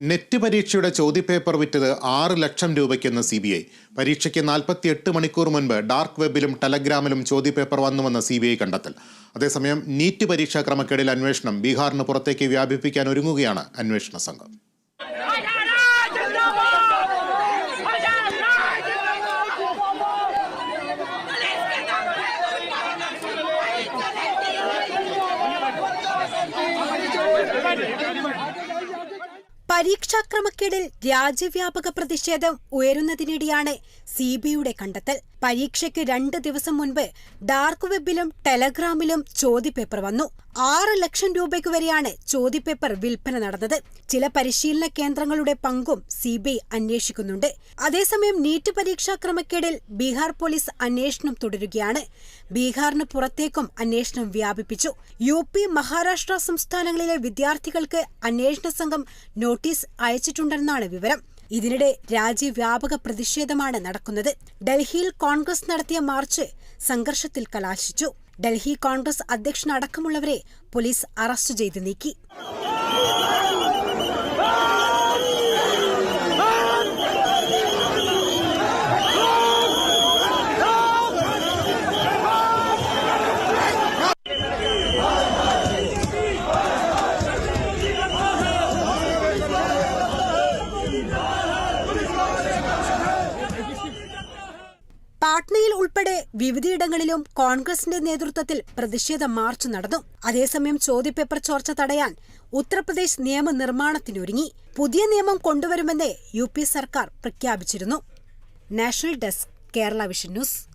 Net പരീക്ഷയുടെ ചോദ്യപേപ്പർ വിറ്റത് ആറ് ലക്ഷം രൂപയ്ക്കെന്ന് സി ബി ഐ. പരീക്ഷയ്ക്ക് നാൽപ്പത്തിയെട്ട് മണിക്കൂർ മുൻപ് ഡാർക്ക് വെബിലും ടെലഗ്രാമിലും ചോദ്യപേപ്പർ വന്നുവെന്ന് സി ബി ഐ കണ്ടെത്തൽ. അതേസമയം നീറ്റ് പരീക്ഷാ ക്രമക്കേടിൽ അന്വേഷണം ബീഹാറിന് പുറത്തേക്ക് വ്യാപിപ്പിക്കാൻ ഒരുങ്ങുകയാണ് അന്വേഷണ സംഘം. പരീക്ഷാക്രമക്കേടിൽ രാജ്യവ്യാപക പ്രതിഷേധം ഉയരുന്നതിനിടെയാണ് സി ബിയുടെ കണ്ടെത്തൽ. പരീക്ഷയ്ക്ക് രണ്ട് ദിവസം മുൻപ് ഡാർക്ക് വെബിലും ടെലഗ്രാമിലും ചോദ്യപേപ്പർ വന്നു. ആറ് ലക്ഷം രൂപയ്ക്ക് വരെയാണ് ചോദ്യപേപ്പർ വിൽപ്പന നടന്നത്. ചില പരിശീലന കേന്ദ്രങ്ങളുടെ പങ്കും സി ബി ഐ അന്വേഷിക്കുന്നുണ്ട്. അതേസമയം നീറ്റ് പരീക്ഷാ ക്രമക്കേടിൽ ബീഹാർ പോലീസ് അന്വേഷണം തുടരുകയാണ്. ബീഹാറിന് പുറത്തേക്കും അന്വേഷണം വ്യാപിപ്പിച്ചു. യു പി മഹാരാഷ്ട്ര സംസ്ഥാനങ്ങളിലെ വിദ്യാർത്ഥികൾക്ക് അന്വേഷണ സംഘം അയച്ചിട്ടുണ്ടെന്നാണ് വിവരം. ഇതിനിടെ രാജ്യവ്യാപക പ്രതിഷേധമാണ് നടക്കുന്നത്. ഡൽഹിയിൽ കോൺഗ്രസ് നടത്തിയ മാർച്ച് സംഘർഷത്തിൽ കലാശിച്ചു. ഡൽഹി കോൺഗ്രസ് അധ്യക്ഷനടക്കമുള്ളവരെ പോലീസ് അറസ്റ്റ് ചെയ്ത് നീക്കി. പാട്നയിൽ ഉൾപ്പെടെ വിവിധയിടങ്ങളിലും കോൺഗ്രസിന്റെ നേതൃത്വത്തിൽ പ്രതിഷേധ മാർച്ച് നടന്നു. അതേസമയം ചോദ്യപേപ്പർ ചോർച്ച തടയാൻ ഉത്തർപ്രദേശ് നിയമനിർമ്മാണത്തിനൊരുങ്ങി. പുതിയ നിയമം കൊണ്ടുവരുമെന്ന് യു സർക്കാർ പ്രഖ്യാപിച്ചിരുന്നു. National desk Kerala vision news.